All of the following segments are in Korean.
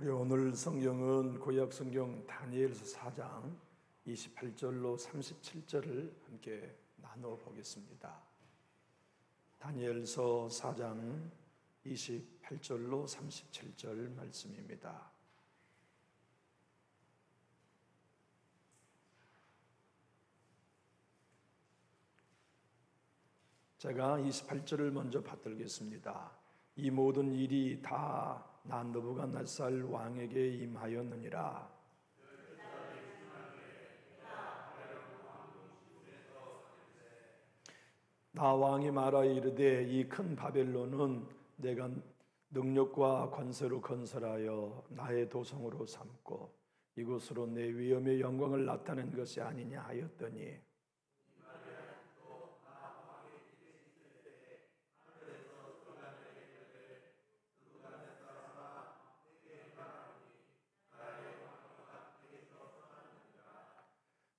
우리 오늘 성경은 구약 성경 다니엘서 4장 28절로 37절을 함께 나누어 보겠습니다. 다니엘서 4장 28절로 37절 말씀입니다. 제가 28절을 먼저 받들겠습니다. 이 모든 일이 다 난 느부갓네살 왕에게 임하였느니라. 나 왕이 말하 이르되 이 큰 바벨론은 내가 능력과 권세로 건설하여 나의 도성으로 삼고 이곳으로 내 위엄의 영광을 나타낸 것이 아니냐 하였더니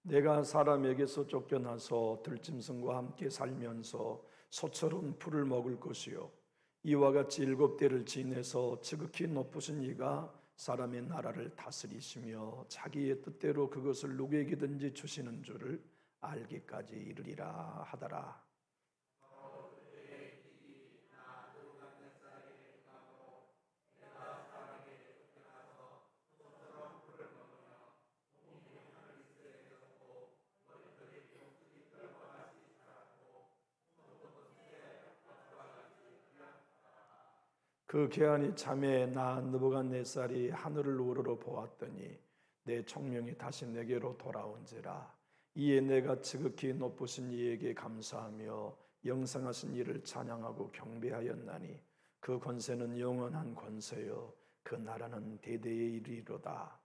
내가 사람에게서 쫓겨나서 들짐승과 함께 살면서 소처럼 풀을 먹을 것이요 이와 같이 일곱 대를 지내서 지극히 높으신 이가 사람의 나라를 다스리시며 자기의 뜻대로 그것을 누구에게든지 주시는 줄을 알기까지 이르리라 하더라. 그 계한이 참에 나 느부갓네살이 하늘을 우러러 보았더니 내 총명이 다시 내게로 돌아온지라. 이에 내가 지극히 높으신 이에게 감사하며 영생하신 이를 찬양하고 경배하였나니 그 권세는 영원한 권세요. 그 나라는 대대에 이르리로다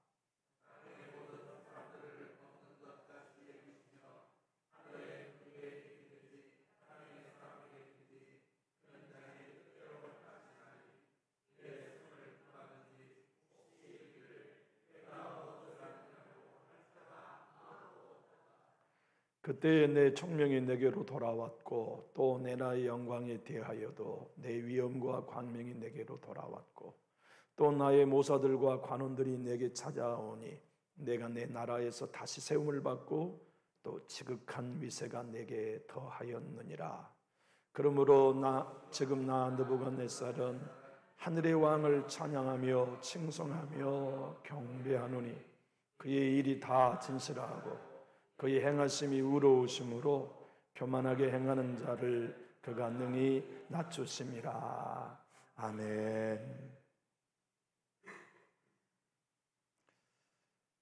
그때에 내 총명이 내게로 돌아왔고 또 내 나의 영광에 대하여도 내 위엄과 광명이 내게로 돌아왔고 또 나의 모사들과 관원들이 내게 찾아오니 내가 내 나라에서 다시 세움을 받고 또 지극한 위세가 내게 더하였느니라. 그러므로 나 지금 나 느부갓네살은 하늘의 왕을 찬양하며 칭송하며 경배하노니 그의 일이 다 진실하고 그의 행하심이 우러우심으로 교만하게 행하는 자를 그가 능히 낮추심이라. 아멘.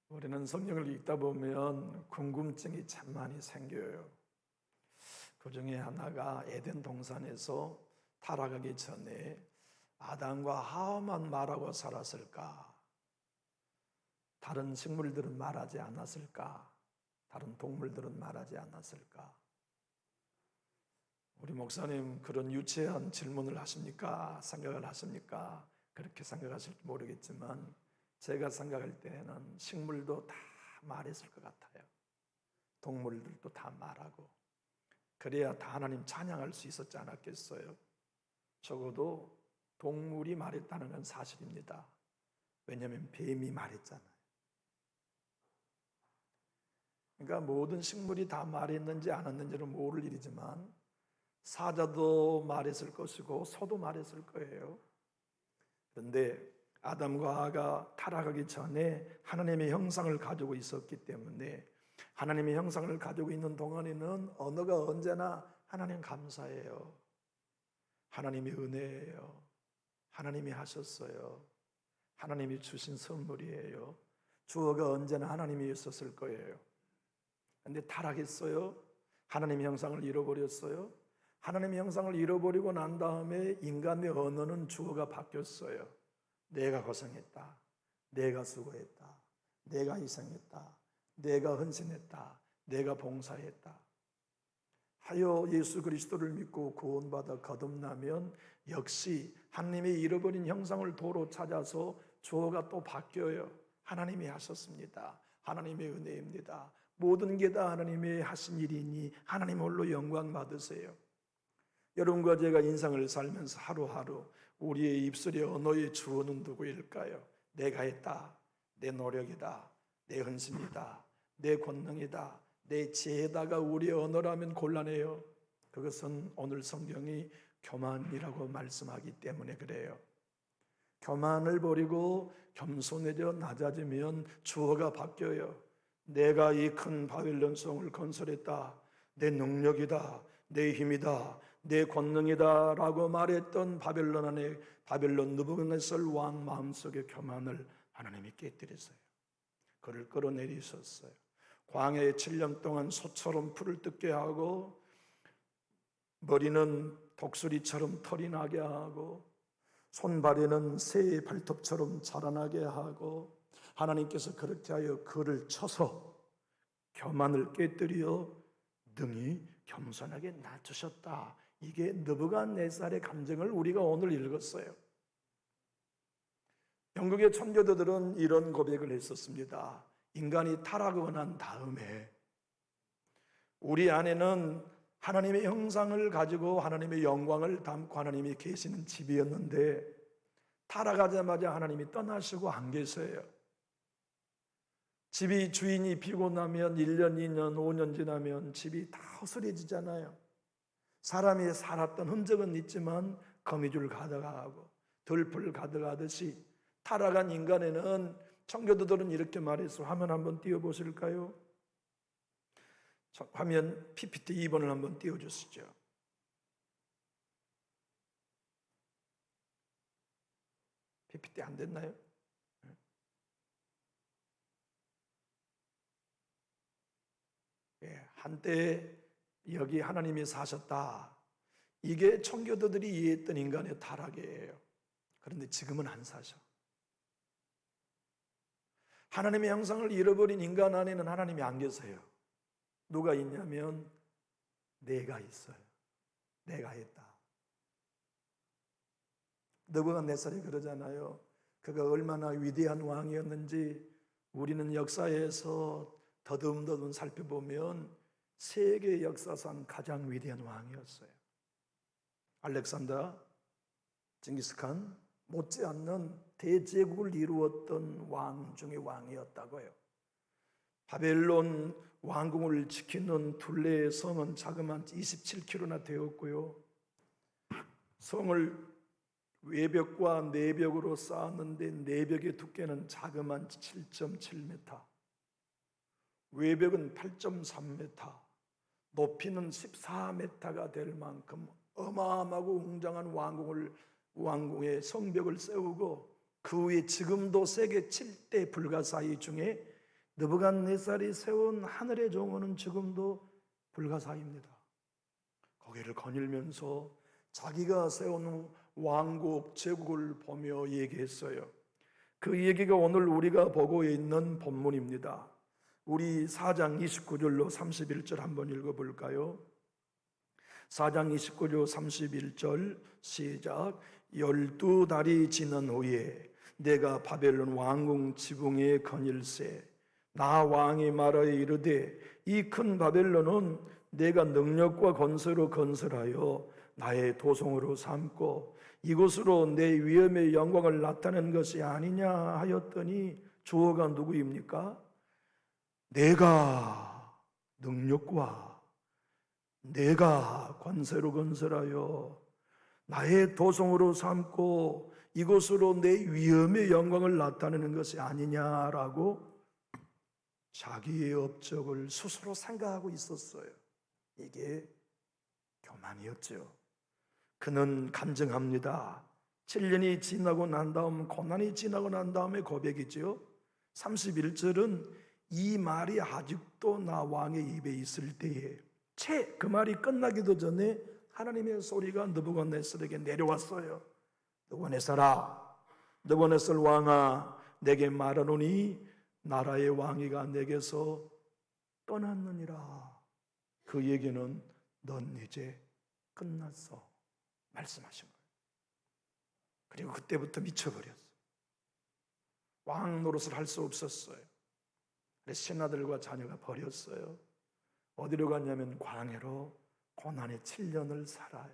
우리는 성경을 읽다 보면 궁금증이 참 많이 생겨요. 그 중에 하나가 에덴 동산에서 타락하기 전에 아담과 하와만 말하고 살았을까? 다른 식물들은 말하지 않았을까? 다른 동물들은 말하지 않았을까? 우리 목사님 그런 유치한 질문을 하십니까? 생각을 하십니까? 그렇게 생각하실지 모르겠지만 제가 생각할 때는 식물도 다 말했을 것 같아요. 동물들도 다 말하고 그래야 다 하나님 찬양할 수 있었지 않았겠어요? 적어도 동물이 말했다는 건 사실입니다. 왜냐하면 뱀이 말했잖아요. 그러니까 모든 식물이 다 말했는지 않았는지는 모를 일이지만 사자도 말했을 것이고 소도 말했을 거예요. 그런데 아담과 하가 타락하기 전에 하나님의 형상을 가지고 있었기 때문에 하나님의 형상을 가지고 있는 동안에는 언어가 언제나 하나님 감사해요. 하나님의 은혜예요. 하나님이 하셨어요. 하나님이 주신 선물이에요. 주어가 언제나 하나님이 있었을 거예요. 근데 타락했어요. 하나님의 형상을 잃어버렸어요. 하나님의 형상을 잃어버리고 난 다음에 인간의 언어는 주어가 바뀌었어요. 내가 고생했다. 내가 수고했다. 내가 희생했다. 내가 헌신했다. 내가 봉사했다. 하여 예수 그리스도를 믿고 구원받아 거듭나면 역시 하나님의 잃어버린 형상을 도로 찾아서 주어가 또 바뀌어요. 하나님이 하셨습니다. 하나님의 은혜입니다. 모든 게 다 하나님이 하신 일이니 하나님 홀로 영광 받으세요. 여러분과 제가 인상을 살면서 하루하루 우리의 입술의 언어의 주어는 누구일까요? 내가 했다. 내 노력이다. 내 헌신이다. 내 권능이다. 내 지혜다가 우리 언어라면 곤란해요. 그것은 오늘 성경이 교만이라고 말씀하기 때문에 그래요. 교만을 버리고 겸손해져 낮아지면 주어가 바뀌어요. 내가 이 큰 바빌론 성을 건설했다. 내 능력이다. 내 힘이다. 내 권능이다 라고 말했던 바벨론 안에 바벨론 느부갓네살 왕 마음속의 교만을 하나님이 깨뜨렸어요. 그를 끌어내리셨어요. 광야에 7년 동안 소처럼 풀을 뜯게 하고 머리는 독수리처럼 털이 나게 하고 손발에는 새의 발톱처럼 자라나게 하고 하나님께서 그렇게 하여 그를 쳐서 교만을 깨뜨려 능히 겸손하게 낮추셨다. 이게 느부갓네살의 감정을 우리가 오늘 읽었어요. 영국의 천교도들은 이런 고백을 했었습니다. 인간이 타락을 한 다음에 우리 안에는 하나님의 형상을 가지고 하나님의 영광을 담고 하나님이 계시는 집이었는데 타락하자마자 하나님이 떠나시고 안 계세요. 집이 주인이 나면 1년, 2년, 5년 지나면 집이 다 허술해지잖아요. 사람이 살았던 흔적은 있지만 거미줄 가득하고 들풀 가득하듯이 타락한 인간에는 청교도들은 이렇게 말해서 화면 한번 띄워보실까요? 화면 PPT 2번을 한번 띄워주시죠. PPT 안 됐나요? 예, 한때 여기 하나님이 사셨다. 이게 청교도들이 이해했던 인간의 타락이에요. 그런데 지금은 안 사셔. 하나님의 형상을 잃어버린 인간 안에는 하나님이 안 계세요. 누가 있냐면 내가 있어요. 내가 했다. 느부갓네살이 그러잖아요. 그가 얼마나 위대한 왕이었는지 우리는 역사에서 더듬더듬 살펴보면 세계 역사상 가장 위대한 왕이었어요. 알렉산더, 징기스칸 못지않는 대제국을 이루었던 왕 중의 왕이었다고요. 바벨론 왕궁을 지키는 둘레의 성은 자그만 27km나 되었고요. 성을 외벽과 내벽으로 쌓았는데 내벽의 두께는 자그만 7.7m, 외벽은 8.3m, 높이는 14m가 될 만큼 어마어마하고 웅장한 왕궁을 왕궁의 성벽을 세우고 그 위에 지금도 세계 7대 불가사의 중에 느부갓네살이 세운 하늘의 정원은 지금도 불가사입니다. 거기를 거닐면서 자기가 세운 왕국 제국을 보며 얘기했어요. 그 얘기가 오늘 우리가 보고 있는 본문입니다. 우리 4장 29절로 31절 한번 읽어볼까요? 4장 29절 31절 시작 열두 달이 지난 후에 내가 바벨론 왕궁 지붕에 거닐세 나 왕이 말하여 이르되 이 큰 바벨론은 내가 능력과 건설로 건설하여 나의 도성으로 삼고 이곳으로 내 위엄의 영광을 나타낸 것이 아니냐 하였더니 주어가 누구입니까? 내가 능력과 내가 관세로 건설하여 나의 도성으로 삼고 이곳으로 내 위엄의 영광을 나타내는 것이 아니냐라고 자기의 업적을 스스로 생각하고 있었어요. 이게 교만이었죠. 그는 간증합니다. 7년이 지나고 난 다음 고난이 지나고 난 다음에 고백이죠. 31절은 이 말이 아직도 나 왕의 입에 있을 때에 채 그 말이 끝나기도 전에 하나님의 소리가 느부갓네살에게 내려왔어요. 느부갓네살아, 느부갓네살 왕아, 내게 말하노니 나라의 왕위가 내게서 떠났느니라. 그 얘기는 넌 이제 끝났어. 말씀하신 거예요. 그리고 그때부터 미쳐버렸어. 왕 노릇을 할 수 없었어요. 신하들과 자녀가 버렸어요. 어디로 갔냐면 광해로 고난의 7년을 살아요.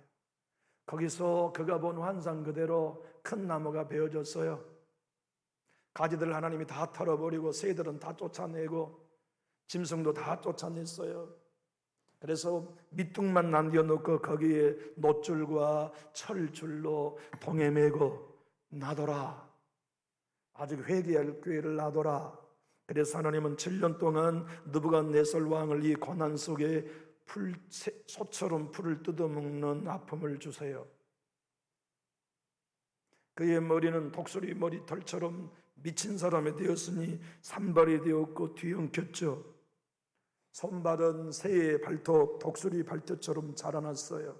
거기서 그가 본 환상 그대로 큰 나무가 베어졌어요. 가지들 하나님이 다 털어버리고 새들은 다 쫓아내고 짐승도 다 쫓아냈어요. 그래서 밑둥만 남겨놓고 거기에 노줄과 철줄로 동해 매고 놔둬라. 아직 회개할 기회를 놔둬라. 그래서 하나님은 7년 동안 느부갓네살 왕을 이 고난 속에 풀, 소처럼 풀을 뜯어먹는 아픔을 주세요. 그의 머리는 독수리 머리털처럼 미친 사람이 되었으니 산발이 되었고 뒤엉켰죠. 손발은 새의 발톱, 독수리 발톱처럼 자라났어요.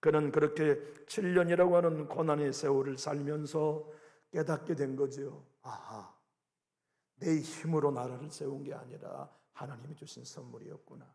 그는 그렇게 7년이라고 하는 고난의 세월을 살면서 깨닫게 된 거죠. 아하, 내 힘으로 나라를 세운 게 아니라 하나님이 주신 선물이었구나.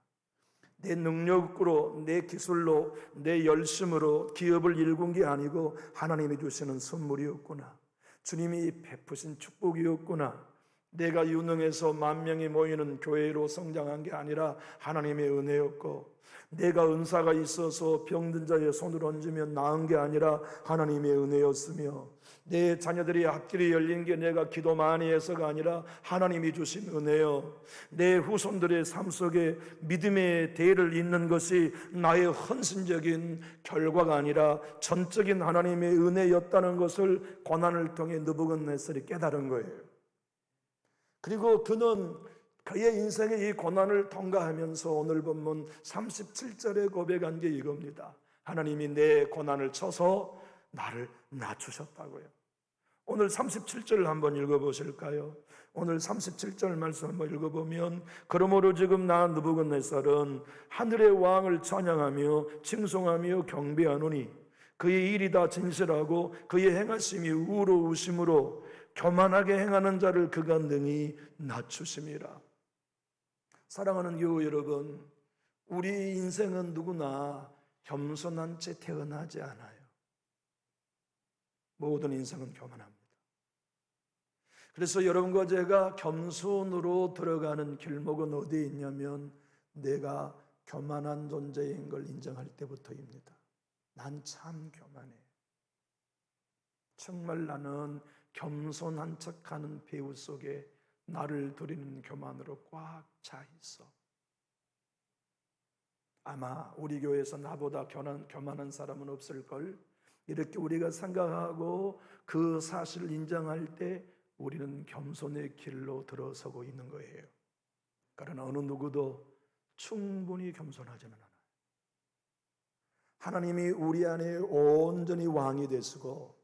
내 능력으로, 내 기술로, 내 열심으로 기업을 일군 게 아니고 하나님이 주시는 선물이었구나. 주님이 베푸신 축복이었구나. 내가 유능해서 만 명이 모이는 교회로 성장한 게 아니라 하나님의 은혜였고, 내가 은사가 있어서 병든 자의 손을 얹으면 나은 게 아니라 하나님의 은혜였으며, 내 자녀들이 앞길이 열린 게 내가 기도 많이 해서가 아니라 하나님이 주신 은혜요. 내 후손들의 삶 속에 믿음의 대를 잇는 것이 나의 헌신적인 결과가 아니라 전적인 하나님의 은혜였다는 것을 고난을 통해 느부갓네살이 깨달은 거예요. 그리고 그는 그의 인생의 이 고난을 통과하면서 오늘 본문 37절에 고백한 게 이겁니다. 하나님이 내 고난을 쳐서 나를 낮추셨다고요. 오늘 37절을 한번 읽어보실까요? 오늘 37절 말씀 한번 읽어보면 그러므로 지금 나 느부갓네살은 하늘의 왕을 찬양하며 칭송하며 경배하노니 그의 일이 다 진실하고 그의 행하심이 우로우심으로 교만하게 행하는 자를 그가 능히 낮추심이라. 사랑하는 교우 여러분, 우리 인생은 누구나 겸손한 채 태어나지 않아요. 모든 인생은 교만합니다. 그래서 여러분과 제가 겸손으로 들어가는 길목은 어디에 있냐면 내가 교만한 존재인 걸 인정할 때부터입니다. 난 참 교만해. 정말 나는 겸손한 척하는 배우 속에 나를 드리는 교만으로 꽉 차 있어. 아마 우리 교회에서 나보다 교만, 교만한 사람은 없을걸. 이렇게 우리가 생각하고 그 사실을 인정할 때 우리는 겸손의 길로 들어서고 있는 거예요. 그러나 어느 누구도 충분히 겸손하지는 않아요. 하나님이 우리 안에 온전히 왕이 되시고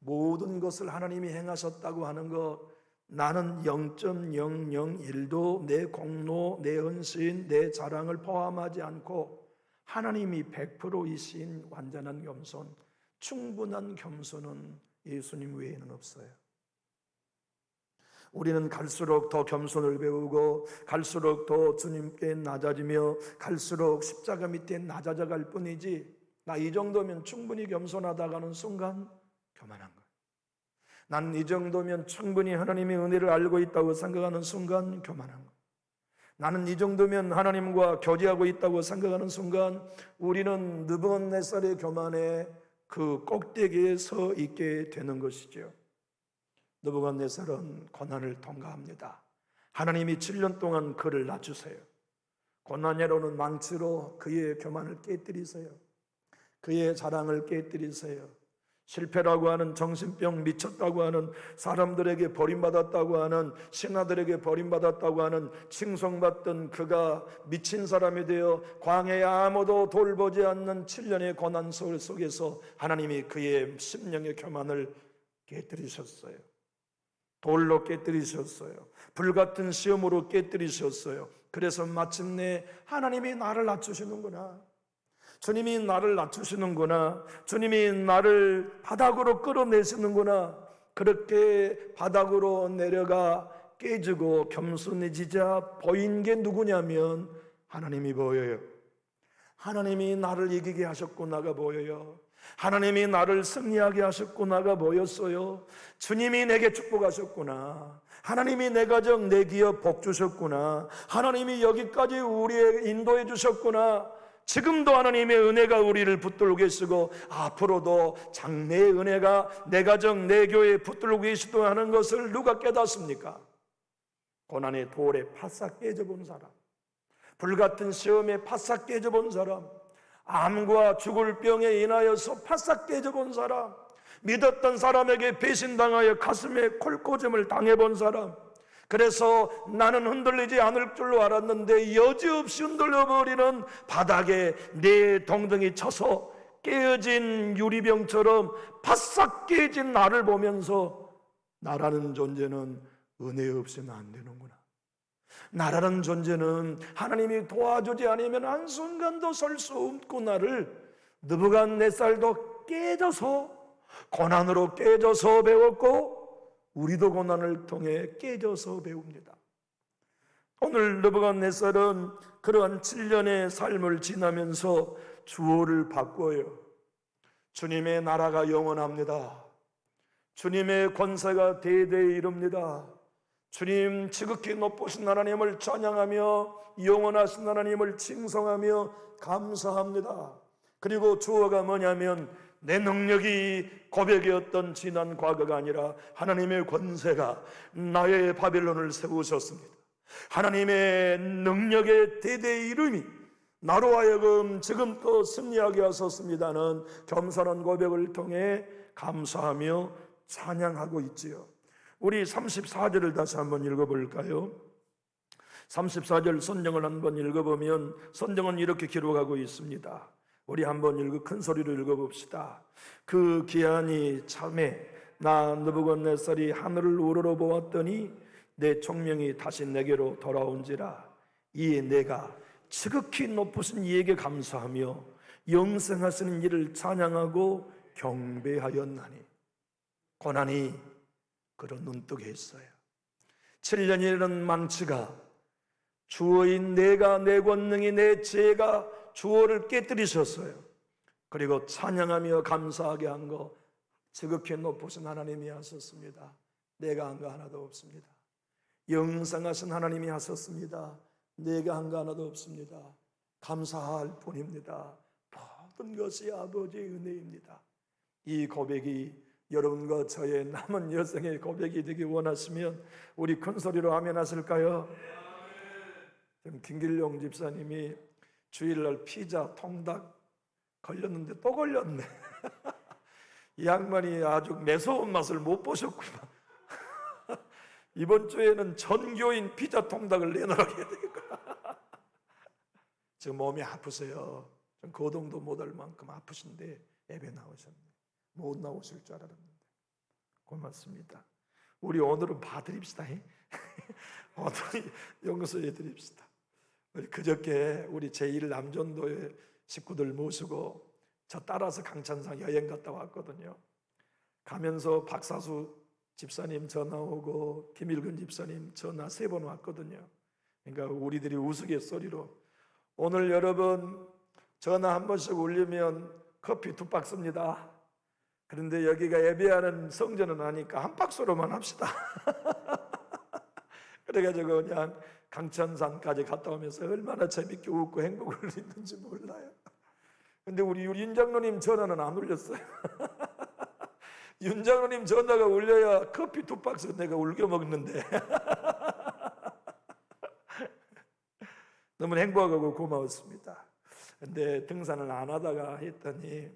모든 것을 하나님이 행하셨다고 하는 것 나는 0.001도 내 공로, 내 헌신, 내 자랑을 포함하지 않고 하나님이 100%이신 완전한 겸손, 충분한 겸손은 예수님 외에는 없어요. 우리는 갈수록 더 겸손을 배우고 갈수록 더 주님께 낮아지며 갈수록 십자가 밑에 낮아져 갈 뿐이지 나 이 정도면 충분히 겸손하다가는 순간 교만한 거예요. 난이 정도면 충분히 하나님의 은혜를 알고 있다고 생각하는 순간 교만한 거예요. 나는 이 정도면 하나님과 교제하고 있다고 생각하는 순간 우리는 느번네살의 교만에 그 꼭대기에 서 있게 되는 것이죠. 느부갓네살은 고난을 통과합니다. 하나님이 7년 동안 그를 낮추세요. 고난으로는 망치로 그의 교만을 깨뜨리세요. 그의 자랑을 깨뜨리세요. 실패라고 하는 정신병 미쳤다고 하는 사람들에게 버림받았다고 하는 신하들에게 버림받았다고 하는 칭송받던 그가 미친 사람이 되어 광해에 아무도 돌보지 않는 7년의 고난 속에서 하나님이 그의 심령의 교만을 깨뜨리셨어요. 돌로 깨뜨리셨어요. 불같은 시험으로 깨뜨리셨어요. 그래서 마침내 하나님이 나를 낮추시는구나. 주님이 나를 낮추시는구나. 주님이 나를 바닥으로 끌어내시는구나. 그렇게 바닥으로 내려가 깨지고 겸손해지자 보인 게 누구냐면 하나님이 보여요. 하나님이 나를 이기게 하셨구나가 보여요. 하나님이 나를 승리하게 하셨구나가 보였어요. 주님이 내게 축복하셨구나. 하나님이 내 가정, 내 기업 복 주셨구나. 하나님이 여기까지 우리에게 인도해 주셨구나. 지금도 하나님의 은혜가 우리를 붙들고 계시고 앞으로도 장래의 은혜가 내 가정 내 교회에 붙들고 계시도 하는 것을 누가 깨닫습니까? 고난의 돌에 바싹 깨져본 사람 불같은 시험에 바싹 깨져본 사람 암과 죽을 병에 인하여서 바싹 깨져본 사람 믿었던 사람에게 배신당하여 가슴에 콜꽂음을 당해본 사람 그래서 나는 흔들리지 않을 줄로 알았는데 여지없이 흔들려버리는 바닥에 내 동등이 쳐서 깨어진 유리병처럼 바싹 깨진 나를 보면서 나라는 존재는 은혜 없이는 안 되는구나. 나라는 존재는 하나님이 도와주지 않으면 한순간도 설 수 없구나를 느부갓 네살도 깨져서 고난으로 깨져서 배웠고 우리도 고난을 통해 깨져서 배웁니다. 오늘 느부갓네살은 그러한 7년의 삶을 지나면서 주어를 바꿔요. 주님의 나라가 영원합니다. 주님의 권세가 대대에 이릅니다. 주님 지극히 높으신 하나님을 찬양하며 영원하신 하나님을 칭송하며 감사합니다. 그리고 주어가 뭐냐면 내 능력이 고백이었던 지난 과거가 아니라 하나님의 권세가 나의 바벨론을 세우셨습니다. 하나님의 능력의 대대 이름이 나로 하여금 지금도 승리하게 하셨습니다는 겸손한 고백을 통해 감사하며 찬양하고 있지요. 우리 34절을 다시 한번 읽어볼까요? 34절 선정을 한번 읽어보면 선정은 이렇게 기록하고 있습니다. 우리 한번 읽어 큰 소리로 읽어봅시다. 그 기한이 참에 나 느부갓네살이 하늘을 우러러 보았더니 내 총명이 다시 내게로 돌아온지라 이에 내가 지극히 높으신 이에게 감사하며 영생하시는 이를 찬양하고 경배하였나니 고난이 그런 눈뜨게 했어요. 7년이라는 망치가 주어인 내가 내 권능이 내 죄가 주어를 깨뜨리셨어요. 그리고 찬양하며 감사하게 한 거 지극히 높으신 하나님이 하셨습니다. 내가 한 거 하나도 없습니다. 영생하신 하나님이 하셨습니다. 내가 한 거 하나도 없습니다. 감사할 뿐입니다. 모든 것이 아버지의 은혜입니다. 이 고백이 여러분과 저의 남은 여성의 고백이 되기 원하시면 우리 큰 소리로 하면 하실까요? 지금 김길용 집사님이 주일날 피자 통닭 걸렸는데 또 걸렸네. 이 양반이 아주 매서운 맛을 못 보셨구나. 이번 주에는 전교인 피자 통닭을 내놓으라고 해야 되겠구나. 지금 몸이 아프세요. 좀 거동도 못할 만큼 아프신데 예배 나오셨네. 못 나오실 줄 알았는데. 고맙습니다. 우리 오늘은 봐드립시다. 오늘 용서해 드립시다. 그저께 우리 제1 남전도의 식구들 모시고 저 따라서 강천상 여행 갔다 왔거든요. 가면서 박사수 집사님 전화 오고 김일근 집사님 전화 세 번 왔거든요. 그러니까 우리들이 우스갯소리로 오늘 여러분 전화 한 번씩 울리면 커피 두 박스입니다. 그런데 여기가 예배하는 성전은 아니까 한 박스로만 합시다. 그래가지고 그냥 강천산까지 갔다 오면서 얼마나 재밌게 웃고 행복을 했는지 몰라요. 근데 우리 윤 장로님 전화는 안 울렸어요. 윤 장로님 전화가 울려야 커피 두 박스 내가 울겨 먹는데. 너무 행복하고 고마웠습니다. 근데 등산을 안 하다가 했더니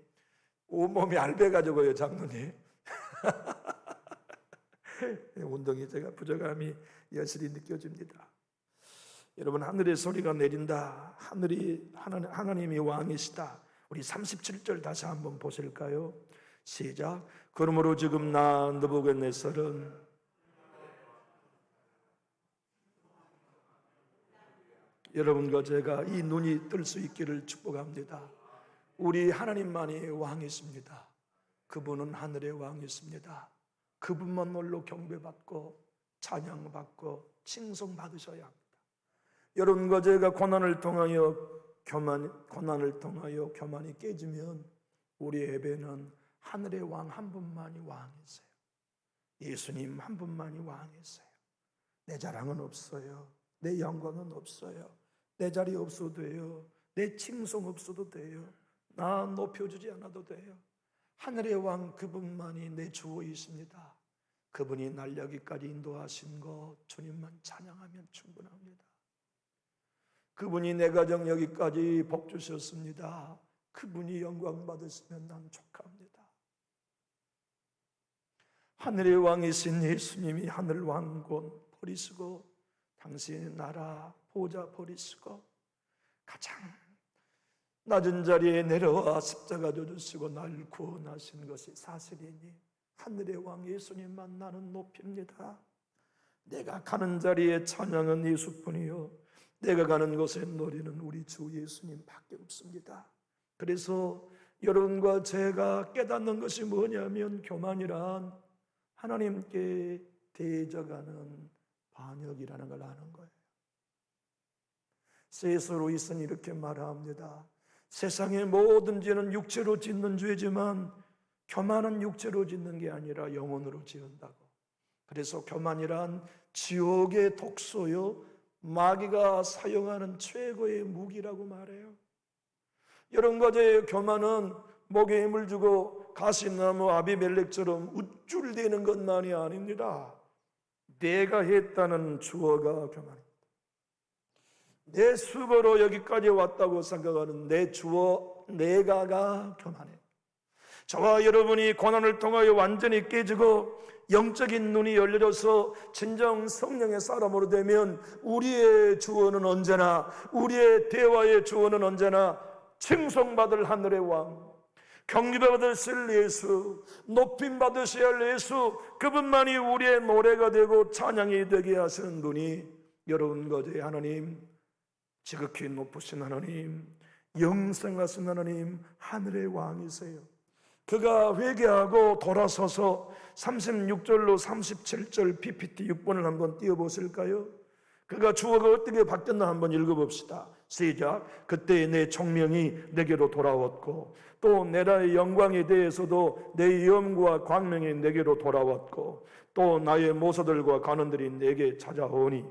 온몸이 알배가지고요, 장로님. 운동이 제가 부족함이 여실히 느껴집니다. 여러분 하늘의 소리가 내린다. 하늘이 하나님, 하나님이 왕이시다. 우리 37절 다시 한번 보실까요? 시작. 그러므로 지금 나 느부갓네살은 여러분과 제가 이 눈이 뜰 수 있기를 축복합니다. 우리 하나님만이 왕이십니다. 그분은 하늘의 왕이십니다. 그분만 홀로 경배받고 찬양받고 칭송받으셔야 합니다. 여러분과 제가 고난을 통하여 교만, 고난을 통하여 교만이 깨지면 우리 예배는 하늘의 왕 한 분만이 왕이세요. 예수님 한 분만이 왕이세요. 내 자랑은 없어요. 내 영광은 없어요. 내 자리 없어도 돼요. 내 칭송 없어도 돼요. 나 높여주지 않아도 돼요. 하늘의 왕 그분만이 내 주어이십니다. 그분이 날 여기까지 인도하신 것 주님만 찬양하면 충분합니다. 그분이 내 가정 여기까지 복 주셨습니다. 그분이 영광 받으시면 난 족합니다. 하늘의 왕이신 예수님이 하늘 왕권 버리시고 당신의 나라 보좌 버리시고 가장 낮은 자리에 내려와 십자가 져주시고 날 구원하신 것이 사실이니 하늘의 왕 예수님 만 나는 높입니다. 내가 가는 자리에 찬양은 예수뿐이요 내가 가는 곳에 노래는 우리 주 예수님 밖에 없습니다. 그래서 여러분과 제가 깨닫는 것이 뭐냐면 교만이란 하나님께 대적하는 반역이라는 걸 아는 거예요. 세서 로이스는 이렇게 말합니다. 세상의 모든 죄는 육체로 짓는 죄지만 교만은 육체로 짓는 게 아니라 영혼으로 지은다고. 그래서 교만이란 지옥의 독소요 마귀가 사용하는 최고의 무기라고 말해요. 여러 가지의 교만은 목에 힘을 주고 가시나무 아비멜렉처럼 우쭐대는 것만이 아닙니다. 내가 했다는 주어가 교만입니다. 내 수고로 여기까지 왔다고 생각하는 내 주어 내가가 교만해. 저와 여러분이 고난을 통하여 완전히 깨지고 영적인 눈이 열려져서 진정 성령의 사람으로 되면 우리의 주어는 언제나 우리의 대화의 주어는 언제나 칭송받을 하늘의 왕 경기받으실 예수 높임 받으셔야 할 예수 그분만이 우리의 노래가 되고 찬양이 되게 하시는 분이 여러분 거제 하나님 지극히 높으신 하나님 영생하신 하나님 하늘의 왕이세요 그가 회개하고 돌아서서 36절로 37절 PPT 6번을 한번 띄워보실까요? 그가 주어가 어떻게 바뀌었나 한번 읽어봅시다. 시작. 그때 내 총명이 내게로 돌아왔고 또 내라의 영광에 대해서도 내 염과 광명이 내게로 돌아왔고 또 나의 모사들과 관원들이 내게 찾아오니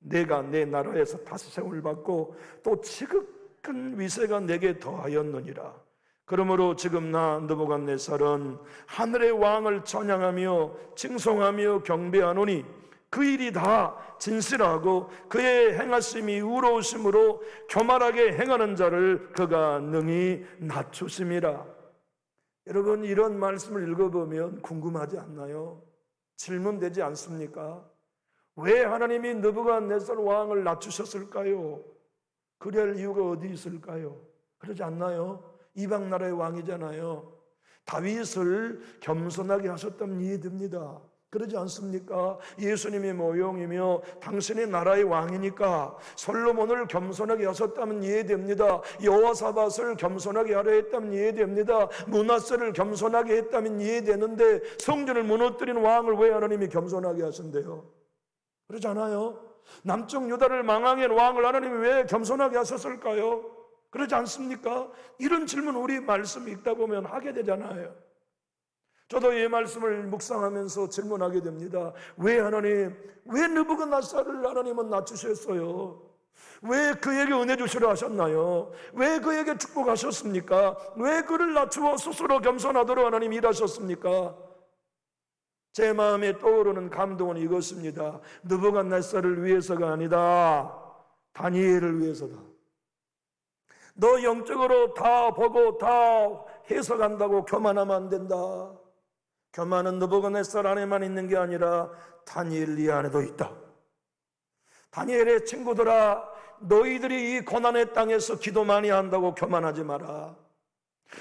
내가 내 나라에서 다시 세움을 받고 또 지극한 위세가 내게 더하였느니라. 그러므로 지금 나 느부갓네살은 하늘의 왕을 찬양하며 칭송하며 경배하노니 그 일이 다 진실하고 그의 행하심이 우로우심으로 교만하게 행하는 자를 그가 능히 낮추심이라. 여러분 이런 말씀을 읽어보면 궁금하지 않나요? 질문되지 않습니까? 왜 하나님이 느부갓네살 왕을 낮추셨을까요? 그럴 이유가 어디 있을까요? 그러지 않나요? 이방 나라의 왕이잖아요. 다윗을 겸손하게 하셨다면 이해됩니다. 그러지 않습니까? 예수님의 모형이며 당신의 나라의 왕이니까 솔로몬을 겸손하게 하셨다면 이해됩니다. 여호사밧을 겸손하게 하려 했다면 이해됩니다. 문하세를 겸손하게 했다면 이해되는데 성전을 무너뜨린 왕을 왜 하나님이 겸손하게 하신대요? 그러지 않아요? 남쪽 유다를 망하게 왕을 하나님이 왜 겸손하게 하셨을까요? 그러지 않습니까? 이런 질문 우리 말씀 읽다 보면 하게 되잖아요. 저도 이 말씀을 묵상하면서 질문하게 됩니다. 왜 하나님, 왜 느부갓네살을 하나님은 낮추셨어요? 왜 그에게 은혜 주시려 하셨나요? 왜 그에게 축복하셨습니까? 왜 그를 낮추어 스스로 겸손하도록 하나님 일하셨습니까? 제 마음에 떠오르는 감동은 이것입니다. 느부갓네살을 위해서가 아니다. 다니엘을 위해서다. 너 영적으로 다 보고 다 해석한다고 교만하면 안 된다. 교만은 느부갓네살 안에만 있는 게 아니라 다니엘 이 안에도 있다. 다니엘의 친구들아 너희들이 이 고난의 땅에서 기도 많이 한다고 교만하지 마라.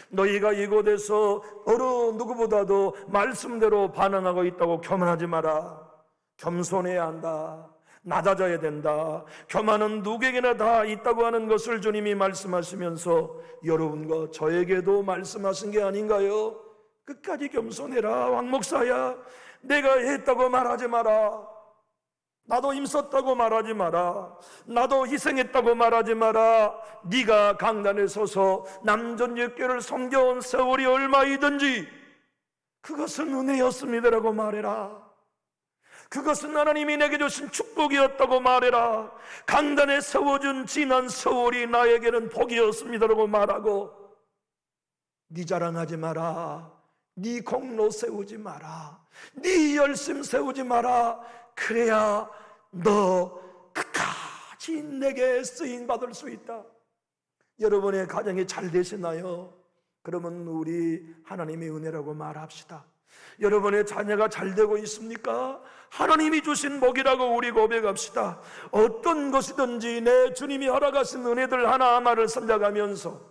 너희가 이곳에서 어느 누구보다도 말씀대로 반응하고 있다고 교만하지 마라. 겸손해야 한다. 낮아져야 된다. 교만은 누구에게나 다 있다고 하는 것을 주님이 말씀하시면서 여러분과 저에게도 말씀하신 게 아닌가요? 끝까지 겸손해라 왕목사야. 내가 했다고 말하지 마라. 나도 힘썼다고 말하지 마라. 나도 희생했다고 말하지 마라. 네가 강단에 서서 남전역교를 섬겨온 세월이 얼마이든지 그것은 은혜였습니다라고 말해라 그것은 하나님이 내게 주신 축복이었다고 말해라. 강단에 세워준 지난 세월이 나에게는 복이었습니다라고 말하고 네 자랑하지 마라. 네 공로 세우지 마라. 네 열심 세우지 마라. 그래야 너 끝까지 내게 쓰임 받을 수 있다. 여러분의 가정이 잘 되시나요? 그러면 우리 하나님의 은혜라고 말합시다. 여러분의 자녀가 잘 되고 있습니까? 하나님이 주신 복이라고 우리 고백합시다. 어떤 것이든지 내 주님이 허락하신 은혜들 하나하나를 선택하면서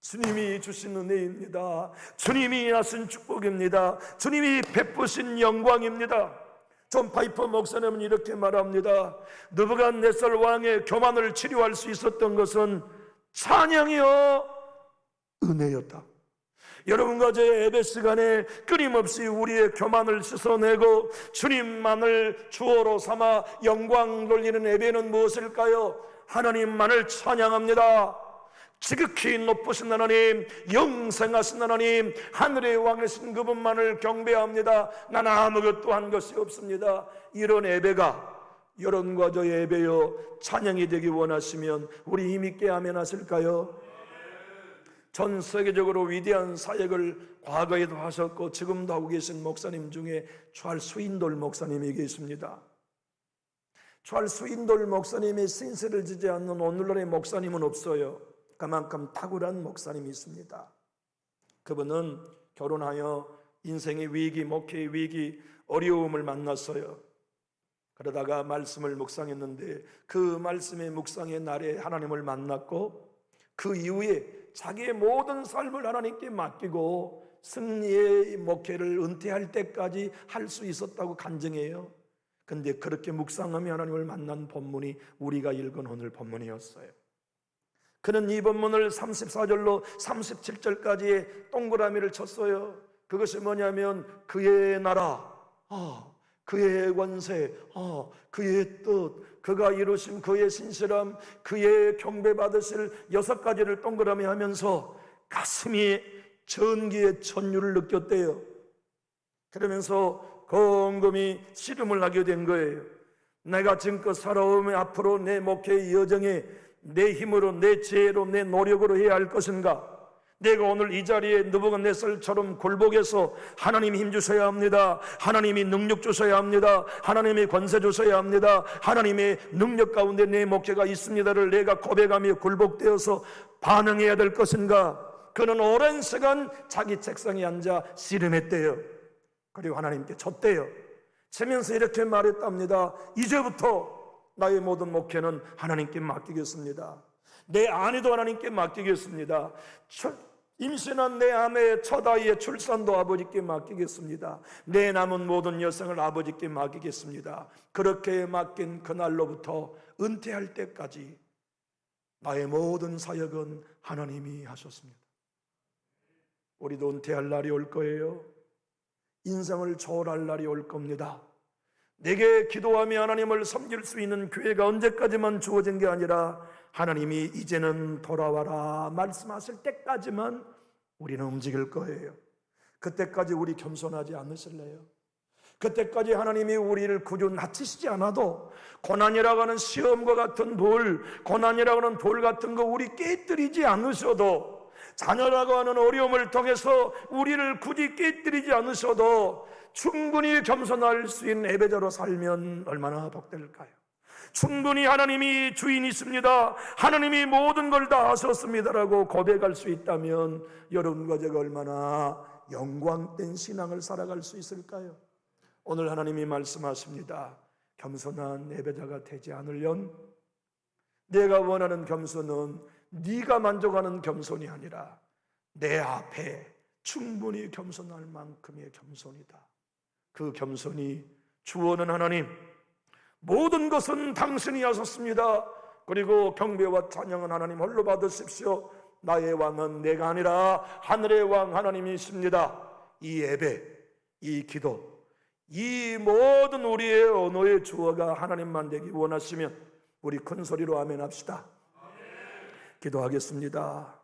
주님이 주신 은혜입니다. 주님이 하신 축복입니다. 주님이 베푸신 영광입니다. 존 파이퍼 목사님은 이렇게 말합니다. 느부갓네살 왕의 교만을 치료할 수 있었던 것은 찬양이요 은혜였다. 여러분과 저의 예배 시간에 끊임없이 우리의 교만을 씻어내고 주님만을 주어로 삼아 영광 돌리는 예배는 무엇일까요? 하나님만을 찬양합니다. 지극히 높으신 하나님, 영생하신 하나님, 하늘의 왕이신 그분만을 경배합니다. 나는 아무것도 한 것이 없습니다. 이런 예배가 여러분과 저의 예배요 찬양이 되기 원하시면 우리 힘 있게 하면 하실까요? 전 세계적으로 위대한 사역을 과거에도 하셨고 지금도 하고 계신 목사님 중에 찰 수인돌 목사님이 계십니다. 찰 수인돌 목사님의 신세를 지지 않는 오늘날의 목사님은 없어요. 그만큼 탁월한 목사님이 있습니다. 그분은 결혼하여 인생의 위기, 목회의 위기, 어려움을 만났어요. 그러다가 말씀을 묵상했는데 그 말씀의 묵상의 날에 하나님을 만났고 그 이후에 자기의 모든 삶을 하나님께 맡기고 승리의 목회를 은퇴할 때까지 할 수 있었다고 간증해요. 근데 그렇게 묵상하며 하나님을 만난 본문이 우리가 읽은 오늘 본문이었어요. 그는 이 본문을 34절로 37절까지의 동그라미를 쳤어요. 그것이 뭐냐면 그의 나라, 아, 그의 권세, 아, 그의 뜻, 그가 이루신 그의 신실함, 그의 경배받으실 여섯 가지를 동그라미 하면서 가슴이 전기의 천유를 느꼈대요. 그러면서 곰곰이 씨름을 하게 된 거예요. 내가 지금껏 살아오며 앞으로 내 목회의 여정에 내 힘으로 내 지혜로 내 노력으로 해야 할 것인가? 내가 오늘 이 자리에 느부갓네살처럼 굴복해서 하나님 힘 주셔야 합니다. 하나님이 능력 주셔야 합니다. 하나님이 권세 주셔야 합니다. 하나님의 능력 가운데 내 목회가 있습니다를 내가 고백하며 굴복되어서 반응해야 될 것인가? 그는 오랜 시간 자기 책상에 앉아 씨름했대요. 그리고 하나님께 졌대요. 치면서 이렇게 말했답니다. 이제부터 나의 모든 목회는 하나님께 맡기겠습니다. 내 아내도 하나님께 맡기겠습니다. 임신한 내 아내의 첫 아이의 출산도 아버지께 맡기겠습니다. 내 남은 모든 여성을 아버지께 맡기겠습니다. 그렇게 맡긴 그날로부터 은퇴할 때까지 나의 모든 사역은 하나님이 하셨습니다. 우리도 은퇴할 날이 올 거예요. 인생을 초월할 날이 올 겁니다. 내게 기도하며 하나님을 섬길 수 있는 교회가 언제까지만 주어진 게 아니라 하나님이 이제는 돌아와라 말씀하실 때까지만 우리는 움직일 거예요. 그때까지 우리 겸손하지 않으실래요? 그때까지 하나님이 우리를 구조 낮추시지 않아도 고난이라고 하는 시험과 같은 돌, 고난이라고 하는 돌 같은 거 우리 깨뜨리지 않으셔도 자녀라고 하는 어려움을 통해서 우리를 굳이 깨뜨리지 않으셔도 충분히 겸손할 수 있는 예배자로 살면 얼마나 복될까요? 충분히 하나님이 주인이십니다. 하나님이 모든 걸 다 하셨습니다라고 고백할 수 있다면 여러분과 제가 얼마나 영광된 신앙을 살아갈 수 있을까요? 오늘 하나님이 말씀하십니다. 겸손한 예배자가 되지 않으련 내가 원하는 겸손은 네가 만족하는 겸손이 아니라 내 앞에 충분히 겸손할 만큼의 겸손이다. 그 겸손이 주어는 하나님 모든 것은 당신이 하셨습니다. 그리고 경배와 찬양은 하나님 홀로 받으십시오. 나의 왕은 내가 아니라 하늘의 왕 하나님이십니다. 이 예배, 이 기도, 이 모든 우리의 언어의 주어가 하나님만 되기 원하시면 우리 큰 소리로 아멘 합시다. 기도하겠습니다.